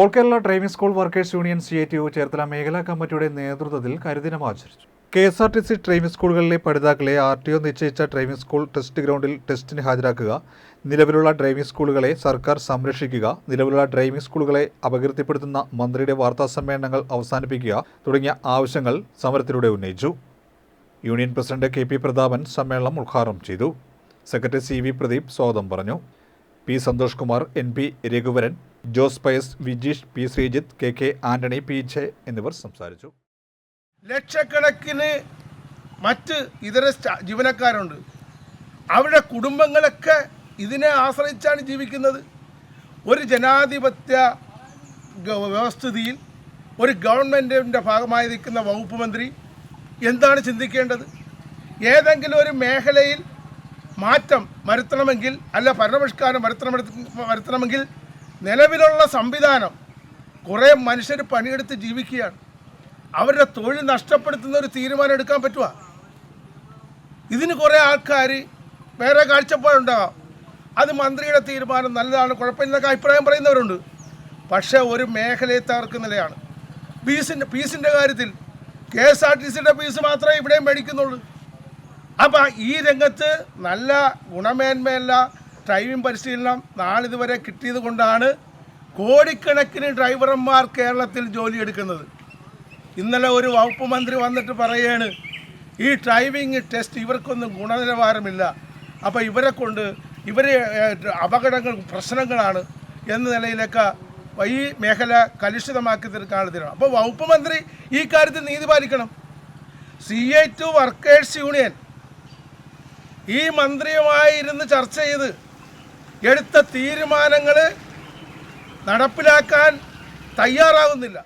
All Kerala driving school workers union C I T U Cherthala മേഖലാ കമ്മിറ്റിയുടെ നേതൃത്വത്തിൽ കരിദിനം ആചരിച്ചു. K S R T C driving സ്കൂളുകളിലെ പഠിതാക്കളെ ആർ ടി ഒ നിശ്ചയിച്ച ഡ്രൈവിംഗ് സ്കൂൾ ടെസ്റ്റ് ഗ്രൗണ്ടിൽ ടെസ്റ്റിന് ഹാജരാക്കുക നിലവിലുള്ള ഡ്രൈവിംഗ് സ്കൂളുകളെ സർക്കാർ സംരക്ഷിക്കുക നിലവിലുള്ള ഡ്രൈവിംഗ് സ്കൂളുകളെ അപകീർത്തിപ്പെടുത്തുന്ന മന്ത്രിയുടെ വാർത്താ സമ്മേളനങ്ങൾ അവസാനിപ്പിക്കുക തുടങ്ങിയ ആവശ്യങ്ങൾ സമരത്തിലൂടെ ഉന്നയിച്ചു. Union president K P Prathapan സമ്മേളനം ഉദ്ഘാടനം ചെയ്തു. സെക്രട്ടറി സി വി പ്രദീപ് സ്വാഗതം പറഞ്ഞു. P Santhosh Kumar N P Raghuvaran Jose Pius Vijeesh P Sreejith K K Antony P J എന്നിവർ സംസാരിച്ചു. ലക്ഷക്കണക്കിന് മറ്റ് ഇതര ജീവനക്കാരുണ്ട്. അവരുടെ കുടുംബങ്ങളൊക്കെ ഇതിനെ ആശ്രയിച്ചാണ് ജീവിക്കുന്നത്. ഒരു ജനാധിപത്യ വ്യവസ്ഥിതിയിൽ ഒരു ഗവൺമെന്റിന്റെ ഭാഗമായിരിക്കുന്ന വകുപ്പ് മന്ത്രി എന്താണ് ചിന്തിക്കേണ്ടത്? ഏതെങ്കിലും ഒരു മേഖലയിൽ മാറ്റം വരുത്തണമെങ്കിൽ അല്ല ഭരണപരിഷ്കാരം വരുത്തണം വരുത്തണമെങ്കിൽ നിലവിലുള്ള സംവിധാനം കുറേ മനുഷ്യർ പണിയെടുത്ത് ജീവിക്കുകയാണ്. അവരുടെ തൊഴിൽ നഷ്ടപ്പെടുത്തുന്ന ഒരു തീരുമാനം എടുക്കാൻ പറ്റുമോ ഇതിന് കുറേ ആൾക്കാർ വേറെ കാഴ്ചപ്പാടുണ്ടാകാം അത് മന്ത്രിയുടെ തീരുമാനം നല്ലതാണ് കുഴപ്പമില്ലെന്നൊക്കെ അഭിപ്രായം പറയുന്നവരുണ്ട്. പക്ഷേ ഒരു മേഖലയെ തകർക്കുന്നില്ലയാണ് ഫീസിന്റെ ഫീസിന്റെ കാര്യത്തിൽ കെ എസ് ആർ ടി സിയുടെ ഫീസ് മാത്രമേ ഇവിടെയും മേടിക്കുന്നുള്ളൂ. അപ്പം ഈ രംഗത്ത് നല്ല ഗുണമേന്മയുള്ള ഡ്രൈവിംഗ് പരിശീലനം നാളിതുവരെ കിട്ടിയത് കൊണ്ടാണ് കോടിക്കണക്കിന് ഡ്രൈവർമാർ കേരളത്തിൽ ജോലിയെടുക്കുന്നത് ഇന്നലെ ഒരു വകുപ്പ് മന്ത്രി വന്നിട്ട് പറയാണ് ഈ ഡ്രൈവിംഗ് ടെസ്റ്റ് ഇവർക്കൊന്നും ഗുണനിലവാരമില്ല. അപ്പോൾ ഇവരെ കൊണ്ട് ഇവരെ അപകടങ്ങൾ പ്രശ്നങ്ങളാണ് എന്ന നിലയിലൊക്കെ ഈ മേഖല കലുഷിതമാക്കി തീർക്കാനുള്ള തീരുമാനം. അപ്പോൾ വകുപ്പ് മന്ത്രി ഈ കാര്യത്തിൽ നീതി പാലിക്കണം. C I U workers union ഈ മന്ത്രിയുമായി ഇരുന്ന് ചർച്ച ചെയ്ത് എടുത്ത തീരുമാനങ്ങൾ നടപ്പിലാക്കാൻ തയ്യാറാകുന്നില്ല